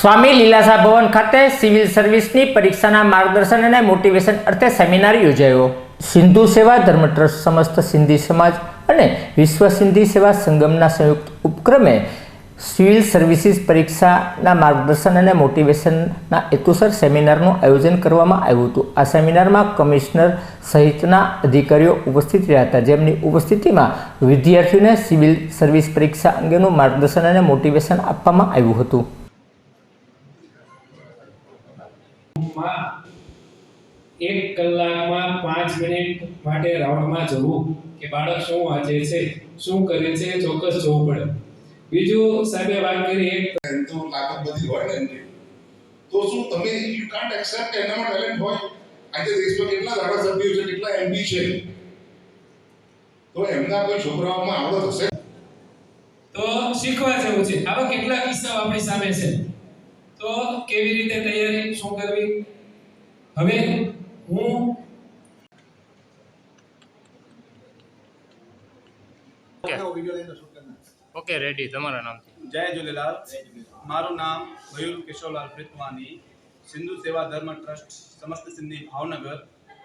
સ્વામી લીલાસા ભવન ખાતે સિવિલ સર્વિસની પરીક્ષાના માર્ગદર્શન અને મોટિવેશન અર્થે સેમિનાર યોજાયો. સિંધુ સેવા ધર્મ ટ્રસ્ટ સમસ્ત સિંધી સમાજ અને વિશ્વ સિંધી સેવા સંગમના સંયુક્ત ઉપક્રમે સિવિલ સર્વિસીસ પરીક્ષાના માર્ગદર્શન અને મોટિવેશનના હેતુસર સેમિનારનું આયોજન કરવામાં આવ્યું હતું. આ સેમિનારમાં કમિશનર સહિતના અધિકારીઓ ઉપસ્થિત રહ્યા હતા. જેમની ઉપસ્થિતિમાં વિદ્યાર્થીઓને સિવિલ સર્વિસ પરીક્ષા અંગેનું માર્ગદર્શન અને મોટિવેશન આપવામાં આવ્યું હતું. માં એક કલાકમાં પાંચ મિનિટ માટે રાઉન્ડમાં જવું કે બાળક શું વાંચે છે શું કરે છે ચોક્કસ જોવું પડે. બીજું સાહેબે વાત કરી એક તો લાગત બધી હોય ને તો શું તમે યુ કાન્ટ એક્સેપ્ટ એનામાં ટેલેન્ટ હોય? આજે દેશમાં કેટલા ધારાસભ્યો છે કેટલા એમપી છે? તો એમના કોઈ છોકરાઓમાં આવડત હશે? તો શીખવા જેવું છે. આવા કેટલા કિસ્સાઓ આપણી સામે છે? તો કેવી રીતે તૈયારી શું કરવી? હવે હું ઓકે. રેડી તમારા નામથી. જય ઝૂલેલાલ મારું નામ મયુર કેશવલાલ પ્રીતવાની સિંધુ સેવા ધર્મ ટ્રસ્ટ સમસ્ત સિંધી ભાવનગર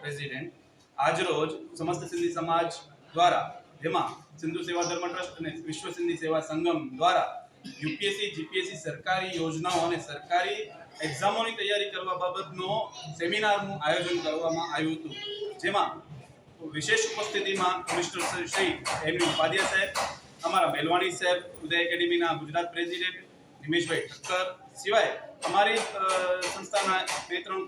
પ્રેસિડેન્ટ. આજરોજ સમસ્ત સિંધી સમાજ દ્વારા જેમાં સિંધુ સેવા ધર્મ ટ્રસ્ટ અને વિશ્વ સિંધી સેવા સંગમ દ્વારા યુપીએસસી, જીપીએસસી સરકારી યોજનાઓ અને સરકારી એક્ઝામોની તૈયારી કરવા બાબતનો સેમિનારનું આયોજન કરવામાં આવ્યું હતું. જેમાં વિશેષ ઉપસ્થિતિમાં કમિશનર શ્રી એમની ઉપાધ્યાય સાહેબ, અમારા મેલવાણી સાહેબ, ઉદય એકેડેમીના ગુજરાત પ્રેસિડેન્ટ નિમેશભાઈ ઠક્કર સિવાય અમારી સંસ્થાના બે ત્રણ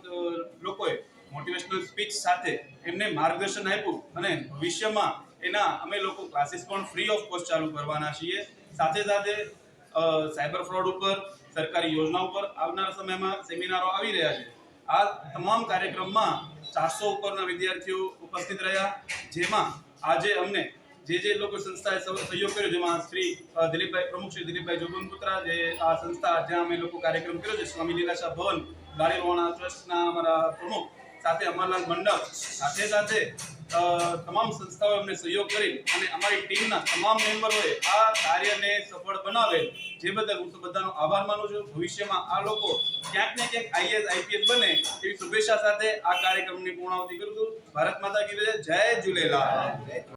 લોકોએ મોટિવેશનલ સ્પીચ સાથે એમને માર્ગદર્શન આપ્યું અને ભવિષ્યમાં એના અમે લોકો ક્લાસીસ પણ ફ્રી ઓફ કોસ્ટ ચાલુ કરવાના છીએ. સાથે સાથે સાયબર ફ્રોડ ઉપર, સરકારી યોજના ઉપર આવનારા સમયમાં સેમિનારો આવી રહ્યા છે. આ તમામ કાર્યક્રમમાં ચારસો ઉપરના વિદ્યાર્થીઓ ઉપસ્થિત રહ્યા, જેમાં આજે અમને જે જે લોકો સંસ્થાએ સહ- સહયોગ કર્યો, જેમાં શ્રી દિલીપભાઈ, પ્રમુખ શ્રી દિલીપભાઈ જોગનપુત્રા, જે આ સંસ્થા, જ્યાં અમે લોકો કાર્યક્રમ કર્યો છે, સ્વામી લીલાશા ભવન ગાડીવાણા ટ્રસ્ટના અમારા પ્રમુખ, સાથે અમરલાલ મંડળ, સાથે સાથે તમામ સંસ્થાઓએ અમને સહયોગ કરી અને અમારી ટીમના તમામ મેમ્બરોએ આ કાર્યને સફળ બનાવેલ, જે બદલ હું બધાનો આભાર માનું છું. ભવિષ્યમાં આ લોકો ક્યાંક ને ક્યાંક આઈએસ આઈપીએસ બને એવી શુભેચ્છા સાથે આ કાર્યક્રમની પૂર્ણાવતી કરું છું. ભારત માતા કી જય ઝૂલેલાલ.